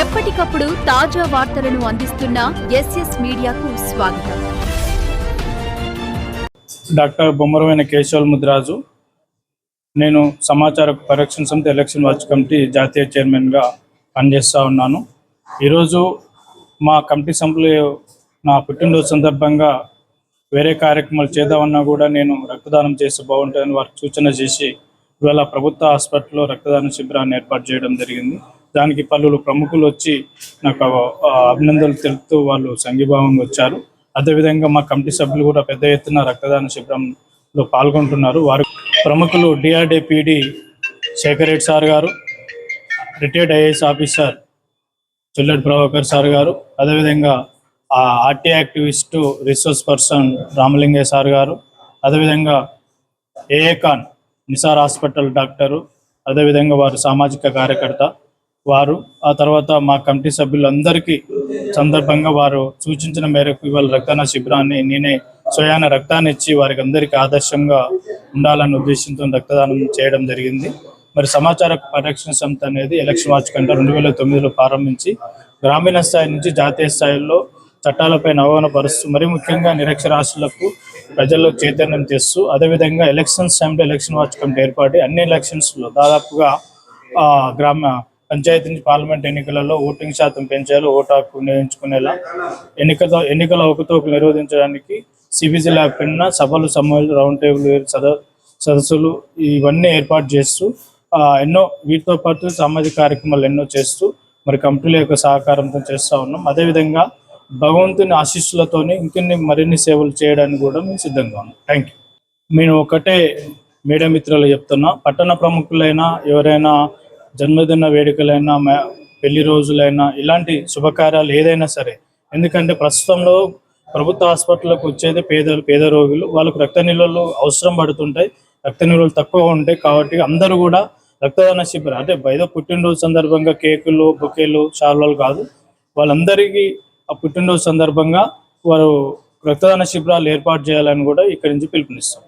ఎప్పటికప్పుడు తాజా వార్తలను అందిస్తున్న ఎస్ఎస్ మీడియాకు స్వాగతం. డాక్టర్ బొమ్మరమైన కేశవల్ ముద్రాజు నేను సమాచార పరిరక్షణ సంస్థ ఎలక్షన్ వాచ్ కమిటీ జాతీయ చైర్మన్గా పనిచేస్తూ ఉన్నాను. ఈరోజు మా కమిటీ సభ్యులు నా పుట్టినరోజు సందర్భంగా వేరే కార్యక్రమాలు చేద్దామన్నా కూడా నేను రక్తదానం చేస్తే బాగుంటుందని వారికి సూచన చేసి ఇవాళ ప్రభుత్వ హాస్పిటల్లో రక్తదాన శిబిరాన్ని ఏర్పాటు చేయడం జరిగింది. దానికి పలువురు ప్రముఖులు వచ్చి నాకు అభినందనలు తెలుపుతూ వాళ్ళు సంఘీభావంగా వచ్చారు. అదేవిధంగా మా కమిటీ సభ్యులు కూడా పెద్ద ఎత్తున రక్తదాన శిబిరంలో పాల్గొంటున్నారు. వారు ప్రముఖులు DRDA PD Sekhar Reddy sir గారు రిటైర్డ్ ఐఏఎస్ ఆఫీసర్ చుల్లెడ్ ప్రభాకర్ సార్ గారు అదేవిధంగా ఆ RTI activist resource person Ramalingaiah sir గారు అదేవిధంగా ఏఏ ఖాన్ నిసార్ హాస్పిటల్ డాక్టరు అదేవిధంగా వారు సామాజిక కార్యకర్త వారు. ఆ తర్వాత మా కమిటీ సభ్యులందరికీ సందర్భంగా వారు సూచించిన మేరకు ఇవాళ రక్తదాన శిబిరాన్ని నేనే స్వయాన రక్తాన్ని ఇచ్చి వారికి అందరికీ ఆదర్శంగా ఉండాలన్న ఉద్దేశంతో రక్తదానం చేయడం జరిగింది. మరి సమాచార పరిరక్షణ సంస్థ అనేది ఎలక్షన్ వాచ్ కంటే రెండు వేల తొమ్మిదిలో ప్రారంభించి గ్రామీణ స్థాయి నుంచి జాతీయ స్థాయిలో చట్టాలపై అవగాహన పరుస్తూ మరి ముఖ్యంగా నిరక్షరాస్యులకు ప్రజల్లో చైతన్యం తెస్తూ అదేవిధంగా ఎలక్షన్స్ టైంలో ఎలక్షన్ వాచ్ కమిటీ ఏర్పాటు అన్ని ఎలక్షన్స్లో దాదాపుగా ఆ, గ్రామ పంచాయతీ నుంచి పార్లమెంట్ ఎన్నికలలో ఓటింగ్ శాతం పెంచేలా ఓటు హక్కు వినియోగించుకునేలా ఎన్నికల ఎన్నికల అవకతవకలు నిరోధించడానికి సిబిసి ల్యాబ్ కింద సభలు సమావేశాలు రౌండ్ టేబుల్ సద సదస్సులు ఇవన్నీ ఏర్పాటు చేస్తూ ఎన్నో వీటితో పాటు సామాజిక కార్యక్రమాలు ఎన్నో చేస్తూ మరి కంపెనీల యొక్క సహకారంతో చేస్తూ ఉన్నాం. అదేవిధంగా భగవంతుని ఆశీస్సులతోని ఇంకొన్ని మరిన్ని సేవలు చేయడానికి కూడా మేము సిద్ధంగా ఉన్నాం. థ్యాంక్ యూ నేను ఒకటే మీడియా మిత్రులు చెప్తున్నా పట్టణ ప్రముఖులైనా ఎవరైనా జన్మదిన వేడుకలైనా పెళ్ళి రోజులైనా ఇలాంటి శుభకార్యాలు ఏదైనా సరే ఎందుకంటే ప్రస్తుతంలో ప్రభుత్వ హాస్పిటల్కి వచ్చేది పేద పేద రోగులు వాళ్ళకు రక్త నిల్వలు అవసరం పడుతుంటాయి రక్త నిల్వలు తక్కువ ఉంటాయి కాబట్టి అందరూ కూడా రక్తదాన శిబిరం అంటే ఏదో పుట్టినరోజు సందర్భంగా కేకులు బొకేలు శాలువాలు కాదు వాళ్ళందరికీ ఆ పుట్టినరోజు సందర్భంగా వారు రక్తదాన శిబిరాలు ఏర్పాటు చేయాలని కూడా ఇక్కడి నుంచి పిలుపునిస్తాం.